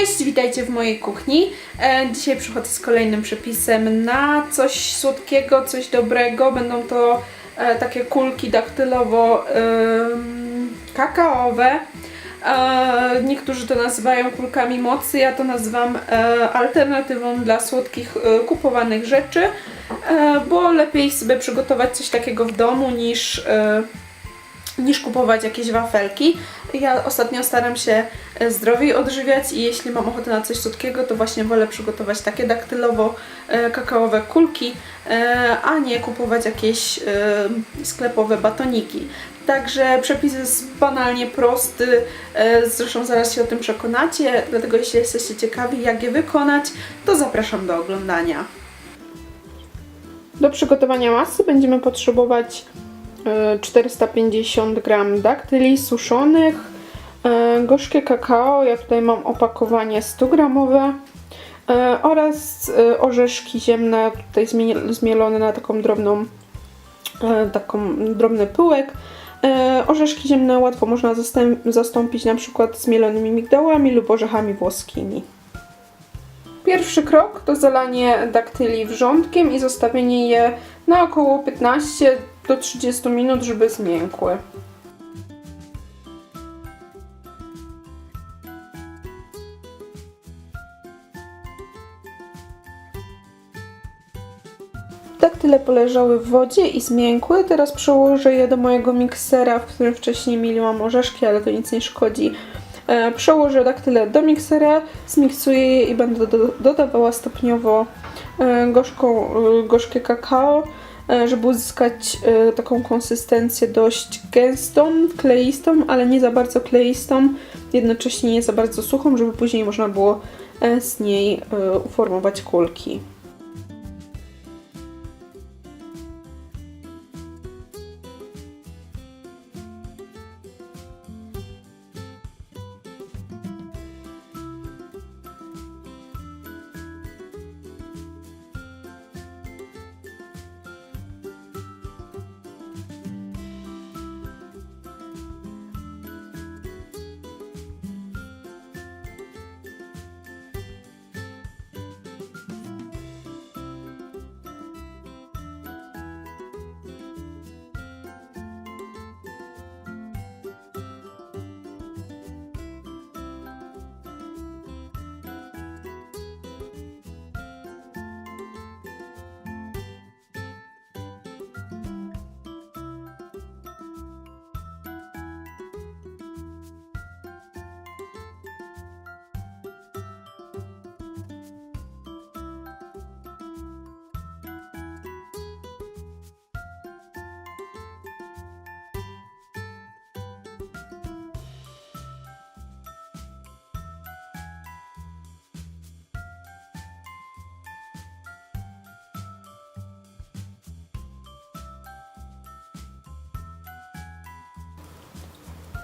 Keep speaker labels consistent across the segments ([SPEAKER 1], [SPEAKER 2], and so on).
[SPEAKER 1] Cześć, witajcie w mojej kuchni. E, dzisiaj przychodzę z kolejnym przepisem na coś słodkiego, coś dobrego. Będą to e, takie kulki daktylowo-kakaowe. E, niektórzy to nazywają kulkami mocy, ja to nazywam alternatywą dla słodkich kupowanych rzeczy, bo lepiej sobie przygotować coś takiego w domu niż niż kupować jakieś wafelki. Ja ostatnio staram się e, zdrowiej odżywiać i jeśli mam ochotę na coś słodkiego, to właśnie wolę przygotować takie daktylowo-kakaowe kulki, e, a nie kupować jakieś e, sklepowe batoniki. Także przepis jest banalnie prosty, e, zresztą zaraz się o tym przekonacie, dlatego jeśli jesteście ciekawi jak je wykonać, to zapraszam do oglądania. Do przygotowania masy będziemy potrzebować e, 450 g daktyli suszonych, e, gorzkie kakao, ja tutaj mam opakowanie 100 gramowe e, oraz e, orzeszki ziemne, tutaj zmie- zmielone na taką drobną, taką drobny pyłek. Orzeszki ziemne łatwo można zastąpić na przykład zmielonymi migdałami lub orzechami włoskimi. Pierwszy krok to zalanie daktyli wrzątkiem i zostawienie je na około 15 do 30 minut, żeby zmiękły. Daktyle poleżały w wodzie i zmiękły. Teraz przełożę je do mojego miksera, w którym wcześniej miliłam orzeszki, ale to nic nie szkodzi. E, Przełożę daktyle do miksera, zmiksuję je i będę do, dodawała stopniowo e, gorzką, e, gorzkie kakao, żeby uzyskać e, taką konsystencję dość gęstą, kleistą, ale nie za bardzo kleistą, jednocześnie nie za bardzo suchą, żeby później można było e, z niej e, uformować kulki.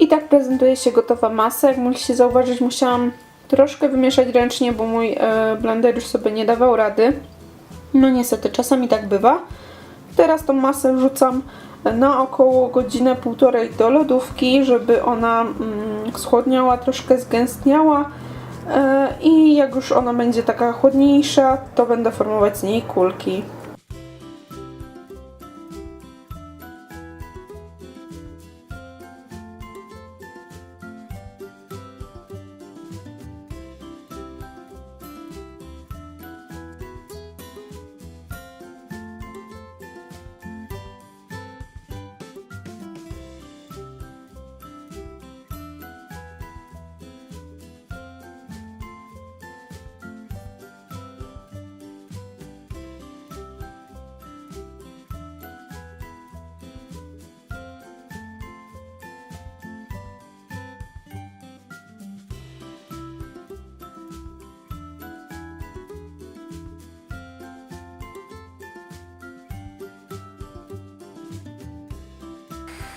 [SPEAKER 1] I tak prezentuje się gotowa masa. Jak mogliście zauważyć, musiałam troszkę wymieszać ręcznie, bo mój e, blender już sobie nie dawał rady. No niestety, czasami tak bywa. Teraz tą masę wrzucam na około godzinę, półtorej do lodówki, żeby ona mm, schłodniała, troszkę zgęstniała. E, I jak już ona będzie taka chłodniejsza, to będę formować z niej kulki.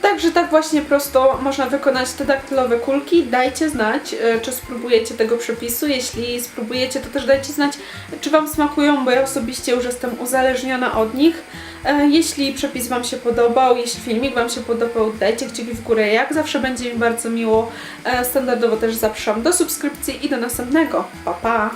[SPEAKER 1] Także tak właśnie prosto można wykonać te daktylowe kulki. Dajcie znać, e, czy spróbujecie tego przepisu. Jeśli spróbujecie, to też dajcie znać, czy Wam smakują, bo ja osobiście już jestem uzależniona od nich. E, Jeśli przepis Wam się podobał, jeśli filmik Wam się podobał, dajcie kciuki w górę. Jak zawsze będzie mi bardzo miło. E, Standardowo też zapraszam do subskrypcji i do następnego. Pa, pa!